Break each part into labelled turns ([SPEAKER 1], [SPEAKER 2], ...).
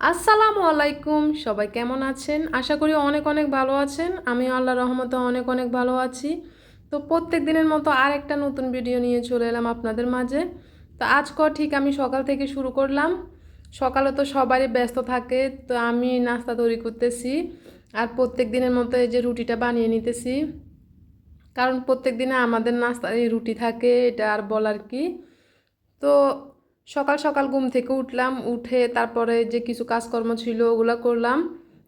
[SPEAKER 1] আসসালামু আলাইকুম, সবাই কেমন আছেন? আশা করি অনেক অনেক ভালো আছেন। আমি আল্লাহ রহমতে অনেক অনেক ভালো আছি। তো প্রত্যেক দিনের মতো আর একটা নতুন ভিডিও নিয়ে চলে এলাম আপনাদের মাঝে। তো আজকে ঠিক আমি সকাল থেকে শুরু করলাম। সকালে তো সবারই ব্যস্ত থাকে, তো আমি নাস্তা তৈরি করতেছি। আর প্রত্যেক দিনের মতো এই যে রুটিটা বানিয়ে নিতেছি। কারণ প্রত্যেক দিনে আমাদের নাস্তা এই রুটি থাকে, এটা আর বলার কি? তো সকাল সকাল ঘুম থেকে উঠলাম, উঠে তারপরে যে কিছু কাজকর্ম ছিল ওগুলো করলাম,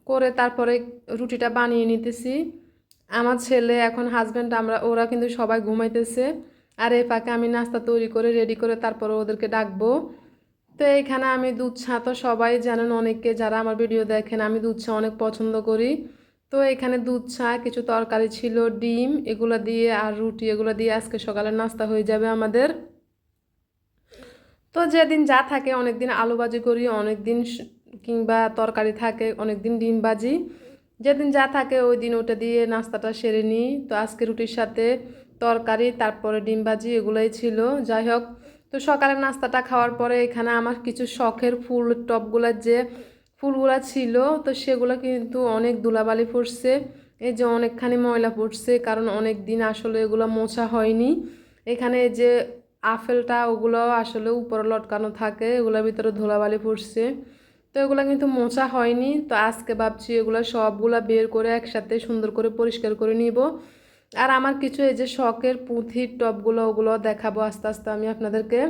[SPEAKER 1] করে তারপরে রুটিটা বানিয়ে নিতেছি। আমার ছেলে এখন হাজব্যান্ড আমরা, ওরা কিন্তু সবাই ঘুমাইতেছে। আর এ ফাঁকে আমি নাস্তা তৈরি করে রেডি করে তারপরে ওদেরকে ডাকবো। তো এইখানে আমি দুধ চা তো সবাই জানেন, অনেকে যারা আমার ভিডিও দেখেন, আমি দুধ চা অনেক পছন্দ করি। তো এখানে দুধ চা, কিছু তরকারি ছিল, ডিম, এগুলো দিয়ে আর রুটি এগুলো দিয়ে আজকে সকালে নাস্তা হয়ে যাবে আমাদের। তো যেদিন যা থাকে অনেক দিন আলু ভাজি করি অনেক দিন কিংবা তরকারি থাকে অনেক দিন ডিম ভাজি। যেদিন যা থাকে, ওই দিন ওটা দিয়ে নাস্তাটা সেরে নিই। তো আজকে রুটির সাথে তরকারি, তারপরে ডিম ভাজি, এগুলোই ছিল। যাই হোক, তো সকালের নাস্তাটা খাওয়ার পরে এখানে আমার কিছু শখের ফুল টপগুলোর যে ফুলগুলো ছিল, তো সেগুলো কিন্তু অনেক ধুলাবালি পড়ছে এই যে অনেকখানি ময়লা পড়ছে কারণ অনেক দিন আসলে এগুলো মোছা হয়নি। এখানে যে আপেলটা ওগুলো আসলে উপরে লটকানো থাকে এগুলোর ভিতরে ধুলাবালি পড়ছে তো এগুলো কিন্তু মোচা হয়নি, তো আজকে ভাবছি এগুলো সবগুলো বের করে একসাথে সুন্দর করে পরিষ্কার করে নিব। আর আমার কিছু এই যে শখের পুঁথির টপগুলো ওগুলো দেখাবো আস্তে আস্তে আমি আপনাদেরকে।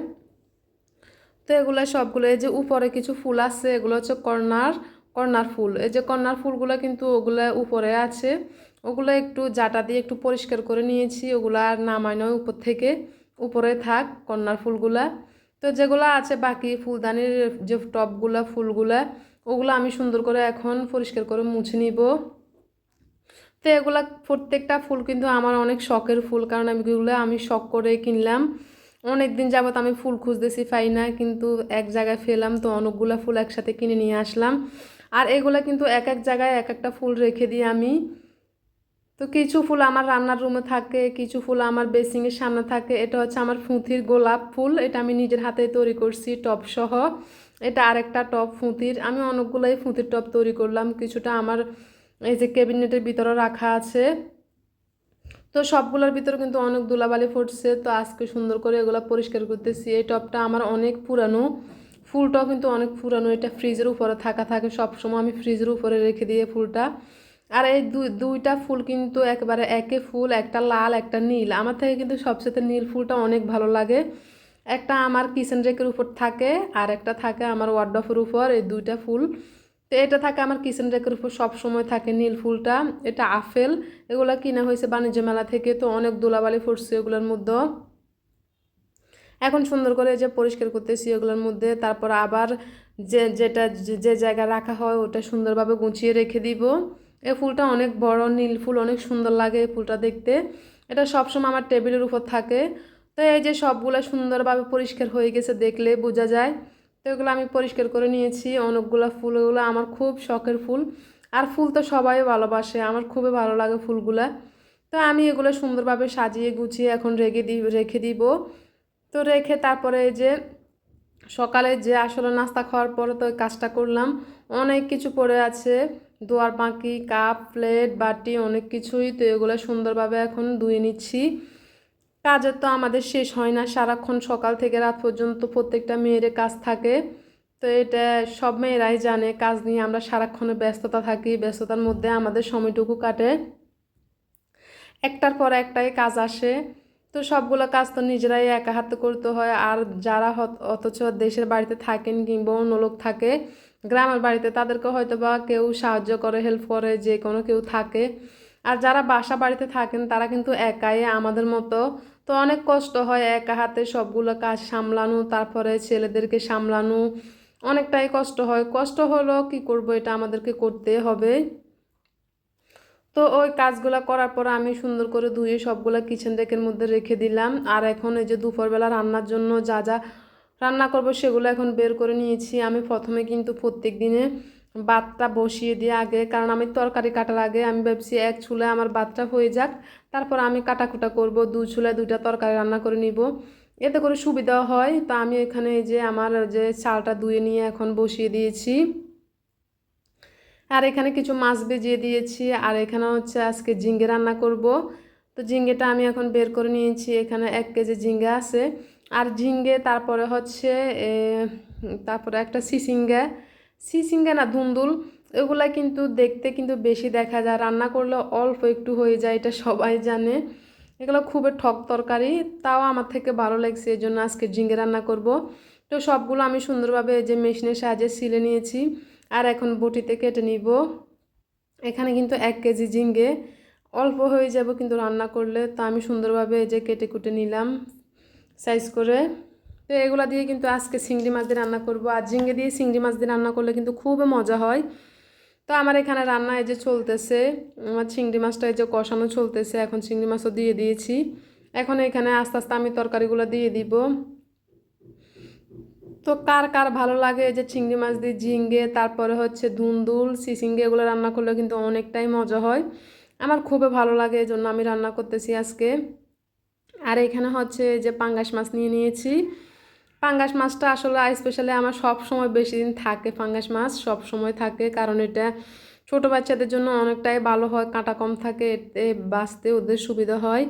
[SPEAKER 1] তো এগুলো সবগুলো এই যে উপরে কিছু ফুল আছে, এগুলো হচ্ছে কর্নার কর্নার ফুল। এই যে কর্নার ফুলগুলো কিন্তু ওগুলো উপরে আছে, ওগুলো একটু জাটা দিয়ে একটু পরিষ্কার করে নিয়েছি, ওগুলো আর নামায় নয় উপর থেকে। উপরে থাক কর্নার ফুলগুলা। তো যেগুলো আছে বাকি, ফুলদানির যে টপগুলা, ফুলগুলা, ওগুলো আমি সুন্দর করে এখন পরিষ্কার করে মুছে নিব। তো এগুলা প্রত্যেকটা ফুল কিন্তু আমার অনেক শখের ফুল, কারণ আমি এগুলো আমি শখ করে কিনলাম। অনেক দিন যাবত আমি ফুল খুঁজতেছি, পাই না, কিন্তু এক জায়গায় ফেলাম তো অনেকগুলো ফুল একসাথে কিনে নিয়ে আসলাম। আর এগুলা কিন্তু এক এক জায়গায় এক একটা ফুল রেখে দিই আমি। তো কিছু ফুল আমার রান্নার রুমে থাকে, কিছু ফুল আমার বেসিংয়ের সামনে থাকে, এটা হচ্ছে আমার ফুঁথির গোলাপ ফুল, এটা আমি নিজের হাতে তৈরি করছি টপ সহ। এটা আরেকটা টপ ফুঁতির, আমি অনেকগুলোই ফুঁতির টপ তৈরি করলাম, কিছুটা আমার এই যে ক্যাবিনেটের ভিতরে রাখা আছে। তো সবগুলোর ভিতরে কিন্তু অনেক ধুলাবালি ফুটছে, তো আজকে সুন্দর করে এগুলো পরিষ্কার করতেছি। এই টপটা আমার অনেক পুরানো, ফুলটাও কিন্তু অনেক পুরানো, এটা ফ্রিজের উপরে থাকা থাকে, সবসময় আমি ফ্রিজের উপরে রেখে দিয়ে ফুলটা। আর এই দুই দুইটা ফুল কিন্তু একবারে একে ফুল, একটা লাল, একটা নীল। আমার থেকে কিন্তু সবচেয়ে নীল ফুলটা অনেক ভালো লাগে। একটা আমার কিচেন রেকের উপর থাকে, আর একটা থাকে আমার ওয়ার্ডফের উপর, এই দুইটা ফুল। তো এটা থাকে আমার কিচেন রেকের উপর সব সময় থাকে নীল ফুলটা। এটা আপেল, এগুলো কিনা হয়েছে বাণিজ্য মেলা থেকে, তো অনেক দোলাবালি ফুটছে এগুলোর মধ্যে। এখন সুন্দর করে যে পরিষ্কার করতেছি এগুলোর মধ্যে, তারপর আবার যে, যেটা যে জায়গায় রাখা হয়, ওটা সুন্দরভাবে গুছিয়ে রেখে দিব। এই ফুলটা অনেক বড়, নীল ফুল, অনেক সুন্দর লাগে ফুলটা দেখতে। এটা সবসময় আমার টেবিলের উপর থাকে। তো এই যে সবগুলো সুন্দরভাবে পরিষ্কার হয়ে গেছে দেখলে বোঝা যায়। তো এগুলো আমি পরিষ্কার করে নিয়েছি, অনেকগুলো ফুল, এগুলো আমার খুব শখের ফুল। আর ফুল তো সবাই ভালোবাসে, আমার খুবই ভালো লাগে ফুলগুলা। তো আমি এগুলো সুন্দরভাবে সাজিয়ে গুছিয়ে এখন রেখে দি, রেখে দিব। তো রেখে তারপরে যে সকালে যে আসলে নাস্তা খাওয়ার পরে তো কাজটা করলাম, অনেক কিছু পড়ে আছে। দোয়ার বাঁকি কাপ, প্লেট, বাটি, অনেক কিছুই তো এগুলো সুন্দরভাবে এখন ধুয়ে নিচ্ছি। কাজের তো আমাদের শেষ হয় না, সারাক্ষণ সকাল থেকে রাত পর্যন্ত প্রত্যেকটা মেয়ের কাজ থাকে। তো এটা সব মেয়েরাই জানে, কাজ নিয়ে আমরা সারাক্ষণে ব্যস্ততা থাকি, ব্যস্ততার মধ্যে আমাদের সময়টুকু কাটে। একটার পর একটাই কাজ আসে। তো সবগুলো কাজ তো নিজেরাই একা হাতে করতে হয়। আর যারা অথচ দেশের বাড়িতে থাকেন কিংবা অন্য লোক থাকে, গ্রামের বাড়িতে তাদেরকে হয়তো বা কেউ সাহায্য করে হেল্প করে, যে কোনো কেউ থাকে। আর যারা বাসা বাড়িতে থাকেন, তারা কিন্তু একাই আমাদের মতো। তো অনেক কষ্ট হয় একা হাতে সবগুলো কাজ সামলানো, তারপরে ছেলেদেরকে সামলানো। অনেকটাই কষ্ট হয়। কষ্ট হলেও কি করব, এটা আমাদেরকে করতে হবে। তো ওই কাজগুলো করার পর আমি সুন্দর করে ধুয়ে সবগুলো কিচেন রেকের মধ্যে রেখে দিলাম। আর এখন এই যে দুপুরবেলা রান্নার জন্য যা যা রান্না করব সেগুলো এখন বের করে নিয়েছি। আমি প্রথমে কিন্তু প্রত্যেক দিনে ভাতটা বসিয়ে দিয়ে আগে, কারণ আমি তরকারি কাটার আগে আমি ভাবছি এক চুলায় আমার ভাতটা হয়ে যাক, তারপর আমি কাটাকুটা করব, দু চুলায় দুইটা তরকারি রান্না করে নিব। এতে করে সুবিধা হয়। তা আমি এখানে যে আমার যে চালটা ধুয়ে নিয়ে এখন বসিয়ে দিয়েছি। আর এখানে কিছু মাছ ভেজিয়ে দিয়েছি। আর এখানে হচ্ছে আজকে ঝিঙ্গে রান্না করব। তো ঝিঙ্গেটা আমি এখন বের করে নিয়েছি। এখানে এক কেজি ঝিঙ্গে আছে। আর ঝিঙ্গে তারপরে হচ্ছে তারপরে একটা সিসিঙ্গা। সিসিঙ্গা না ধুন্দুল, এগুলা কিন্তু দেখতে কিন্তু বেশি দেখা যায়। রান্না করলে অল্প একটু হয়ে যায়, এটা সবাই জানে। এগুলো খুবই ঠক তরকারি, তাও আমার থেকে ভালো লাগছে এই জন্য আজকে ঝিঙ্গে রান্না করব। তো সবগুলো আমি সুন্দরভাবে যে মেশিনের সাহায্যে সিলে নিয়েছি। আর এখন বটিতে কেটে নিব। এখানে কিন্তু এক কেজি ঝিঙ্গে অল্প হয়ে যাব কিন্তু রান্না করলে, তা আমি সুন্দরভাবে এই যে কেটে কুটে নিলাম সাইজ করে। তো এগুলো দিয়ে কিন্তু আজকে চিংড়ি মাছ দিয়ে রান্না করব। আর ঝিঙ্গে দিয়ে চিংড়ি মাছ দিয়ে রান্না করলে কিন্তু খুবই মজা হয়। তো আমার এখানে রান্না এই যে চলতেছে, আমার চিংড়ি মাছটা এই যে কষানো চলতেছে, এখন চিংড়ি মাছও দিয়ে দিয়েছি। এখন এখানে আস্তে আস্তে আমি তরকারিগুলো দিয়ে দিব। তো কার কার ভালো লাগে? যে চিংড়ি মাছ দিয়ে ঝিঙ্গে, তারপরে হচ্ছে ধুন্দুল, সিসিঙ্গে এগুলো রান্না করলে কিন্তু অনেকটাই মজা হয়। আমার খুবই ভালো লাগে, এই জন্য আমি রান্না করতেছি আজকে। আর এখানে হচ্ছে যে পাঙ্গাস মাছ নিয়ে নিয়েছি। পাঙ্গাস মাছটা আসলে স্পেশালি আমার সব সময় বেশি দিন থাকে পাঙ্গাস মাছ, সব সময় থাকে। কারণ এটা ছোট বাচ্চাদের জন্য অনেকটাই ভালো হয়, কাঁটা কম থাকে, এতে বাঁচতে ওদের সুবিধা হয়।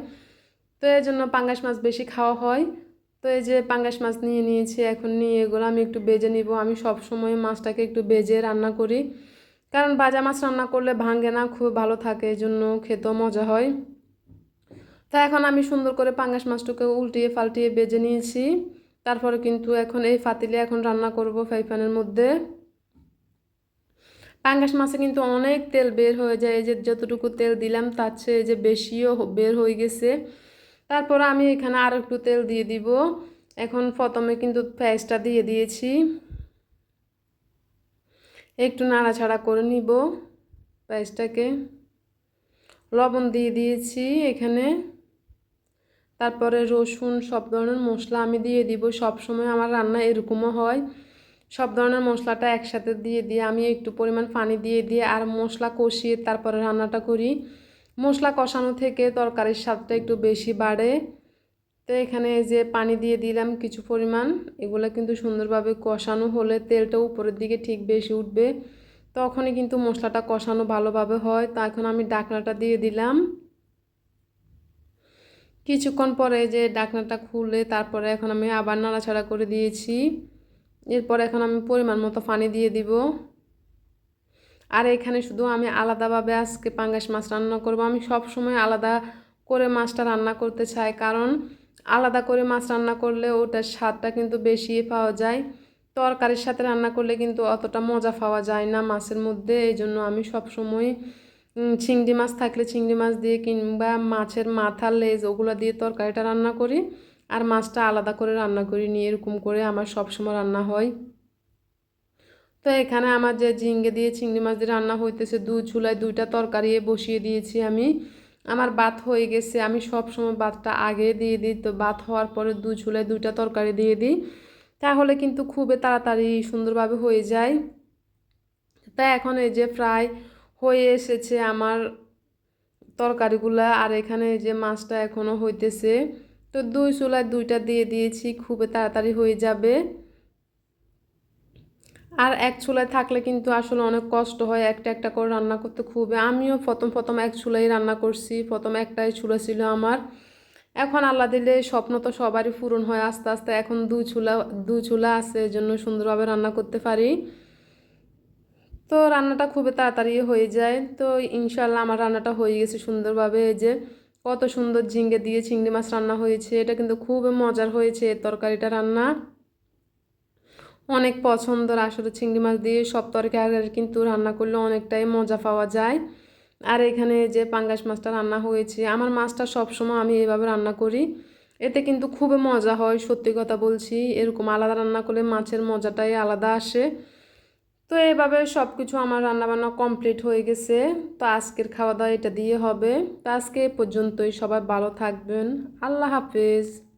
[SPEAKER 1] তো এই জন্য পাঙ্গাস মাছ বেশি খাওয়া হয়। তো এই যে পাঙ্গাস মাছ নিয়ে নিয়েছি, এখন নিয়ে এগুলো আমি একটু বেজে নিব। আমি সব সময় মাছটাকে একটু বেজে রান্না করি। কারণ বাজা মাছ রান্না করলে ভাঙে না, খুব ভালো থাকে, এই জন্য খেতেও মজা হয়। তো এখন আমি সুন্দর করে পাঙ্গাস মাছটাকে উল্টিয়ে পাল্টিয়ে বেজে নিয়েছি। তারপরে কিন্তু এখন এই ফাতিলে এখন রান্না করব ফ্রাই প্যানের মধ্যে। পাঙ্গাস মাছে কিন্তু অনেক তেল বের হয়ে যায়, এই যে যতটুকু তেল দিলাম তার চেয়ে যে বেশিও বের হয়ে গেছে। তারপর আমি এখানে আর একটু তেল দিয়ে দিব। এখন প্রথমে কিন্তু পেঁয়াজটা দিয়ে দিয়েছি। একটু নাড়াছাড়া করে নিব পেঁয়াজটাকে লবণ দিয়ে দিয়েছি এখানে। তারপরে রসুন, সব ধরনের মশলা আমি দিয়ে দিব। সব সময় আমার রান্না এরকমও হয়। সব ধরনের মশলাটা একসাথে দিয়ে দিয়ে আমি একটু পরিমাণ পানি দিয়ে দিয়ে আর মশলা কষিয়ে তারপরে রান্নাটা করি। মশলা কষানো থেকে তরকারির স্বাদটা একটু বেশি বাড়ে। তো এখানে যে পানি দিয়ে দিলাম কিছু পরিমাণ, এগুলো কিন্তু সুন্দরভাবে কষানো হলে তেলটা উপরের দিকে ঠিক বেশি উঠবে। তখনই কিন্তু মশলাটা কষানো ভালোভাবে হয়। তা এখন আমি ডাকনাটা দিয়ে দিলাম। কিছুক্ষণ পরে যে ডাকনাটা খুলে তারপরে এখন আমি আবার নাড়াচাড়া করে দিয়েছি। এরপর এখন আমি পরিমাণ মতো পানি দিয়ে দিব। আর এখানে শুধু আমি আলাদাভাবে আজকে পাঙ্গাস মাছ রান্না করব। আমি সব সময় আলাদা করে মাছটা রান্না করতে চাই, কারণ আলাদা করে মাছ রান্না করলে ওটার স্বাদটা কিন্তু বেশি পাওয়া যায়। তরকারির সাথে রান্না করলে কিন্তু অতটা মজা পাওয়া যায় না মাছের মধ্যে। এই জন্য আমি সব সময় চিংড়ি মাছ থাকলে চিংড়ি মাছ দিয়ে কিংবা মাছের মাথা লেজ ওগুলো দিয়ে তরকারিটা রান্না করি আর মাছটা আলাদা করে রান্না করি নিয়ে এরকম করে আমার সবসময় রান্না হয়। তো এখানে আমার যে ঝিঙ্গে দিয়ে চিংড়ি মাছ দিয়ে রান্না হইতেছে, দু চুলায় দুইটা তরকারি বসিয়ে দিয়েছি আমি। আমার ভাত হয়ে গেছে, আমি সব সময় ভাতটা আগে দিয়ে দিই, তো ভাত হওয়ার পরে দু চুলায় দুইটা তরকারি দিয়ে দিই। তাহলে কিন্তু খুবই তাড়াতাড়ি সুন্দরভাবে হয়ে যায়। তা এখন এই যে প্রায় হয়ে এসেছে আমার তরকারিগুলা, আর এখানে এই যে মাছটা এখনও হইতেছে। তো দুই চুলায় দুইটা দিয়ে দিয়েছি, খুবই তাড়াতাড়ি হয়ে যাবে। আর এক চুলায় থাকলে কিন্তু আসলে অনেক কষ্ট হয়। একটা একটা করে রান্না করতে খুবই। আমিও প্রথম প্রথম এক চুলাই রান্না করছি। প্রথম একটাই চুলা ছিল আমার। এখন আল্লাহ দিলে স্বপ্ন তো সবারই পূরণ হয়। আস্তে আস্তে এখন দু চুলা দু চুলা আছে, এই জন্য সুন্দরভাবে রান্না করতে পারি। তো রান্নাটা খুবই তাড়াতাড়ি হয়ে যায়। তো ইনশাল্লাহ আমার রান্নাটা হয়ে গেছে সুন্দরভাবে। এই যে কত সুন্দর ঝিঙ্গে দিয়ে চিংড়ি মাছ রান্না হয়েছে। এটা কিন্তু খুবই মজার হয়েছে তরকারিটা রান্না। অনেক পছন্দের। আসলে চিংড়ি মাছ দিয়ে সব তরকারি কিন্তু রান্না করলে অনেকটাই মজা পাওয়া যায়। আর এখানে যে পাঙ্গাস মাছটা রান্না হয়েছে, আমার মাছটা সবসময় আমি এইভাবে রান্না করি। এতে কিন্তু খুবই মজা হয়, সত্যি কথা বলছি। এরকম আলাদা রান্না করলে মাছের মজাটাই আলাদা আসে। তো এইভাবে সব কিছু আমার রান্নাবান্না কমপ্লিট হয়ে গেছে। তো আজকের খাওয়া দাওয়া এটা দিয়ে হবে। তো আজকে এ পর্যন্তই। সবাই ভালো থাকবেন। আল্লাহ হাফেজ।